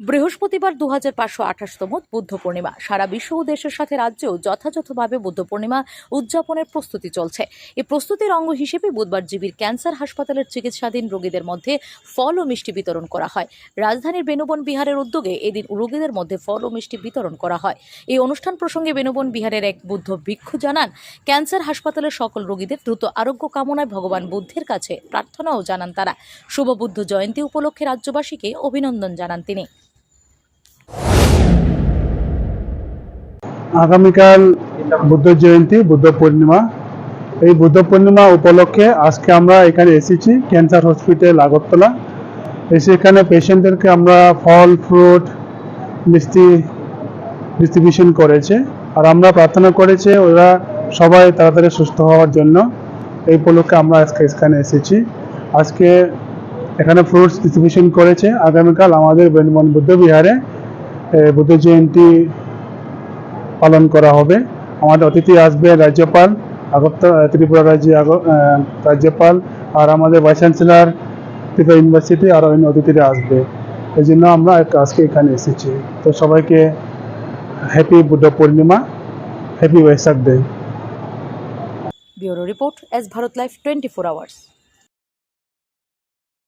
বৃহস্পতিবার দু হাজার পাঁচশো আঠাশতম বুদ্ধ পূর্ণিমা সারা বিশ্ব ও দেশের সাথে রাজ্যেও যথাযথভাবে বুদ্ধ পূর্ণিমা উদযাপনের প্রস্তুতি চলছে। এই প্রস্তুতির অঙ্গ হিসেবে বুধবার জিবির ক্যান্সার হাসপাতালের চিকিৎসাধীন রোগীদের মধ্যে ফল ও মিষ্টি বিতরণ করা হয়। রাজধানীর বেনুবন বিহারের উদ্যোগে এদিন রোগীদের মধ্যে ফল ও মিষ্টি বিতরণ করা হয়। এই অনুষ্ঠান প্রসঙ্গে বেনুবন বিহারের এক বুদ্ধ ভিক্ষু জানান, ক্যান্সার হাসপাতালের সকল রোগীদের দ্রুত আরোগ্য কামনায় ভগবান বুদ্ধের কাছে প্রার্থনাও জানান তারা। শুভ বুদ্ধ জয়ন্তী উপলক্ষে রাজ্যবাসীকে অভিনন্দন জানান তিনি। আগামীকাল বুদ্ধ জয়ন্তী, বুদ্ধ পূর্ণিমা। এই বুদ্ধ পূর্ণিমা উপলক্ষে আজকে আমরা এখানে এসেছি ক্যান্সার হসপিটাল আগরতলা। এসে এখানে পেশেন্টদেরকে আমরা ফল, ফ্রুট, মিষ্টি ডিস্ট্রিবিউশন করেছে। আর আমরা প্রার্থনা করেছে ওরা সবাই তাড়াতাড়ি সুস্থ হওয়ার জন্য। এই উপলক্ষে আমরা আজকে এখানে এসেছি। আজকে এখানে ফ্রুটস ডিস্ট্রিবিউশন করেছে। আগামীকাল আমাদের বৃন্দাবন বুদ্ধ বিহারে বুদ্ধ জয়ন্তী পালন করা হবে। আমাদের অতিথি আসবে রাজ্যপাল আগরতলা ত্রিপুরা রাজ্যে রাজ্যপাল আর আমাদের ভাইস চ্যান্সেলর, ত্রিপুরা ইউনিভার্সিটি আর অন্য অতিথিরা আসবে। এই জন্য আমরা আজকে এখানে এসেছি। তো সবাইকে happy Buddha Purnima happy Vesak day bureau report S Bharat life twenty four hours.